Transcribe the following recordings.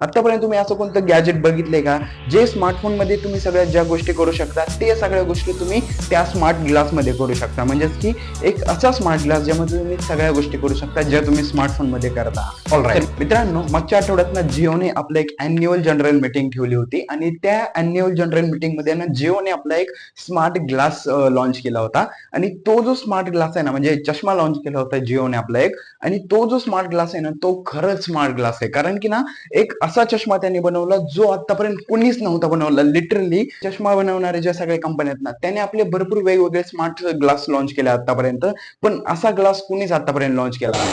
आतापर्यंत तुम्ही असं कोणतं गॅजेट बघितलंय का? जे स्मार्टफोनमध्ये तुम्ही सगळ्या ज्या गोष्टी करू शकता ते सगळ्या गोष्टी तुम्ही त्या स्मार्ट ग्लासमध्ये करू शकता. म्हणजेच की एक असा स्मार्ट ग्लास ज्यामध्ये तुम्ही सगळ्या गोष्टी करू शकता ज्या तुम्ही स्मार्टफोनमध्ये करता. ऑलराईट मित्रांनो मागच्या आठवड्यात ना जिओने आपलं एक अॅन्युअल जनरल मीटिंग ठेवली होती आणि त्या अॅन्युअल जनरल मीटिंगमध्ये ना जिओने आपला एक स्मार्ट ग्लास लॉन्च केला होता. आणि तो जो स्मार्ट ग्लास आहे ना म्हणजे चष्मा लॉन्च केला होता जिओने आपला एक आणि तो जो स्मार्ट ग्लास आहे ना तो खरंच स्मार्ट ग्लास आहे. कारण की ना एक असा चष्मा त्यांनी बनवला जो आतापर्यंत कोणीच नव्हता बनवला लिटरली चष्मा बनवणारे ज्या सगळ्या कंपन्या आहेत ना त्याने आपले भरपूर वेगवेगळे स्मार्ट ग्लास लॉन्च केले आतापर्यंत. पण असा ग्लास कोणीच आतापर्यंत लॉन्च केला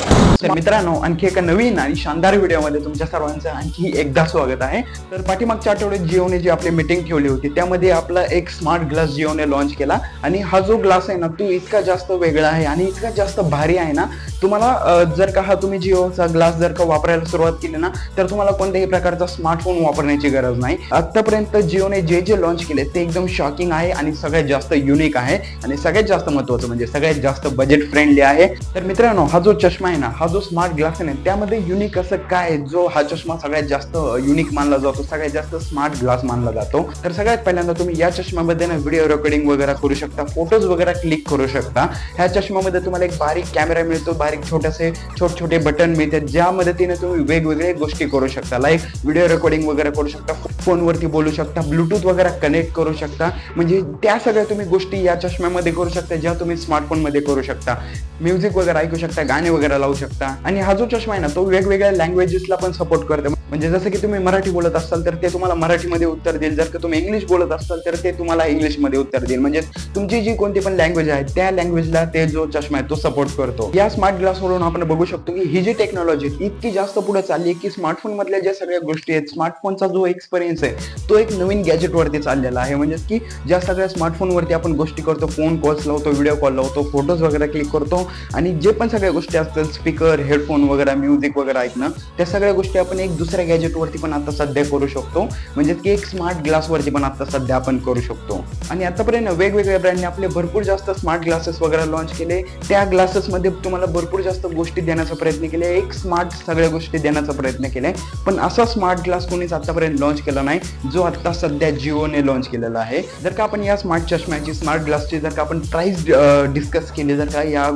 तर मित्रांनो आणखी एका नवीन आणि शानदार व्हिडिओमध्ये तुमच्या सर्वांचं आणखी एकदा स्वागत आहे. तर पाठीमागच्या आठवड्यात जिओने जी आपली मीटिंग ठेवली होती त्यामध्ये आपला एक स्मार्ट ग्लास जिओने लॉन्च केला. आणि हा जो ग्लास आहे ना तो इतका जास्त वेगळा आहे आणि इतका जास्त भारी आहे ना तुम्हाला जर का हा तुम्ही जिओचा ग्लास जर का वापरायला सुरुवात केली ना तर तुम्हाला कोणत्याही प्रकारचा स्मार्टफोन वापरण्याची गरज नाही. आतापर्यंत जिओने जे जे लॉन्च केले ते एकदम शॉकिंग आहे आणि सगळ्यात जास्त युनिक आहे आणि सगळ्यात जास्त महत्वाचं म्हणजे सगळ्यात जास्त बजेट फ्रेंडली आहे. तर मित्रांनो हा जो चष्मा आहे ना हा जो स्मार्ट ग्लास आहे ना त्यामध्ये युनिक असं काय जो हा चष्मा सगळ्यात जास्त युनिक मानला जातो सगळ्यात जास्त स्मार्ट ग्लास मानला जातो. तर सगळ्यात पहिल्यांदा तुम्ही या चष्म्यामध्ये ना व्हिडिओ रेकॉर्डिंग वगैरे करू शकता फोटोज वगैरे क्लिक करू शकता. ह्या चष्म्यामध्ये तुम्हाला एक बारीक कॅमेरा मिळतो बारीक छोटेसे छोटे छोटे बटन मिळतात ज्या मदतीने तुम्ही वेगवेगळे गोष्टी करू शकता. लाईव्ह व्हिडिओ रेकॉर्डिंग वगैरे करू शकता फोनवरती बोलू शकता ब्लूटूथ वगैरे कनेक्ट करू शकता. म्हणजे त्या सगळ्या तुम्ही गोष्टी या चष्म्यामध्ये करू शकता ज्या तुम्ही स्मार्टफोनमध्ये करू शकता. म्युझिक वगैरे ऐकू शकता गाणे वगैरे लावू शकता. आणि हा जो चष्मा आहे ना तो वेगवेगळ्या लँग्वेजेसला पण सपोर्ट करतो. म्हणजे जसं की तुम्ही मराठी बोलत असाल तर ते तुम्हाला मराठीमध्ये उत्तर देईल. जर का तुम्ही इंग्लिश बोलत असाल तर ते तुम्हाला इंग्लिशमध्ये उत्तर देईल. म्हणजे तुमची जी कोणती पण लँग्वेज आहे त्या लँग्वेजला ते जो चष्मा आहे तो सपोर्ट करतो. या स्मार्ट ग्लासवरून आपण बघू शकतो की ही जी टेक्नॉलॉजी इतकी जास्त पुढे चालली आहे की स्मार्टफोन मधल्या ज्या सगळ्या गोष्टी आहेत स्मार्टफोनचा जो एक्सपिरियन्स आहे तो एक नवीन गॅजेटवरती चाललेला आहे. म्हणजे की ज्या सगळ्या स्मार्टफोनवरती आपण गोष्टी करतो फोन कॉल्स लावतो व्हिडिओ कॉल लावतो फोटोज वगैरे क्लिक करतो. आणि जे पण सगळ्या गोष्टी असतात स्पीकर हेडफोन वगैरे म्युझिक वगैरे ऐकणं त्या सगळ्या गोष्टी आपण एक दुसऱ्या गॅजेट वरती पण आता सध्या करू शकतो. म्हणजे की एक स्मार्ट ग्लास वरती पण आता सध्या आपण करू शकतो. आणि आतापर्यंत वेगवेगळ्या ब्रँडने आपले भरपूर जास्त स्मार्ट ग्लासेस वगैरे लॉन्च केले. त्या ग्लासेस मध्ये तुम्हाला भरपूर जास्त गोष्टी देण्याचा प्रयत्न केले. एक स्मार्ट सगळ्या गोष्टी देण्याचा प्रयत्न केलाय पण असा स्मार्ट ग्लास कोणीच आतापर्यंत लॉन्च केला नाही. जो आता सध्या जिओने लॉन्च केलेला आहे. जर का आपण या स्मार्ट चष्म्याची स्मार्ट ग्लासची जर का आपण प्राईस डिस्कस केली जर का या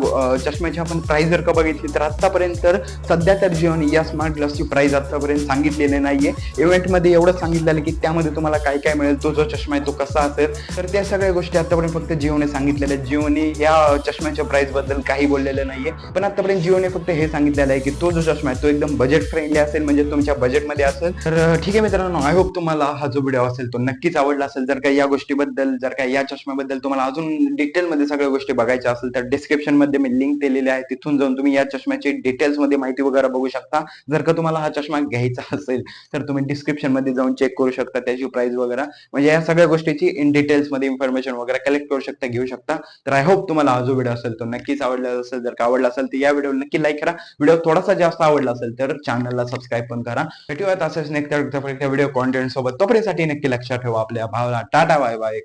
चष्म्याची आपण प्राईस जर का बघितली तर आतापर्यंत तर सध्या तर जिओने या स्मार्ट ग्लासची प्राईस आतापर्यंत सांगितलेले नाहीये. इव्हेंटमध्ये एवढं सांगितलेलं की त्यामध्ये तुम्हाला काय काय मिळेल तो जो चष्मा आहे तो कसा असेल. तर त्या सगळ्या गोष्टी आतापर्यंत फक्त जिओने सांगितलेल्या जिओने या चष्म्याच्या प्राइसबद्दल काही बोललेलं नाहीये. पण आतापर्यंत जिओने फक्त हे सांगितलेलं आहे की तो जो चष्मा आहे तो एकदम बजेट फ्रेंडली असेल म्हणजे तुमच्या बजेटमध्ये असेल. तर ठीक आहे मित्रांनो आय होप तुम्हाला हा जो व्हिडिओ असेल तो नक्कीच आवडला असेल. जर काही या गोष्टीबद्दल जर का या चष्म्याबद्दल तुम्हाला अजून डिटेलमध्ये सगळ्या गोष्टी बघायच्या असेल तर डिस्क्रिप्शनमध्ये मी लिंक दिलेली आहे. तिथून जाऊन तुम्ही या चष्म्याची डिटेल्समध्ये माहिती वगैरे बघू शकता. जर का तुम्हाला हा चष्मा घ्यायचा असेल तर तुम्ही डिस्क्रिप्शनमध्ये जाऊन चेक करू शकता त्याची प्राइस वगैरे. म्हणजे या सगळ्या गोष्टीची इन डिटेल्समध्ये इन्फॉर्मेशन वगैरे कलेक्ट करू शकता घेऊ शकता. तर आय होप तुम्हाला हा जो व्हिडिओ असेल तो नक्कीच आवडला असेल. जर का आवडला असेल तर या व्हिडिओ नक्की लाईक करा. व्हिडिओ थोडासा जास्त आवडला असेल तर चॅनलला सबस्क्राईब पण करा. भेटूयात असंच नेक्स्ट व्हिडिओ कॉन्टेंट सोबत. तोपर्यंत नक्की लक्षात ठेवा आपल्या भावाला टाटा बाय बाय.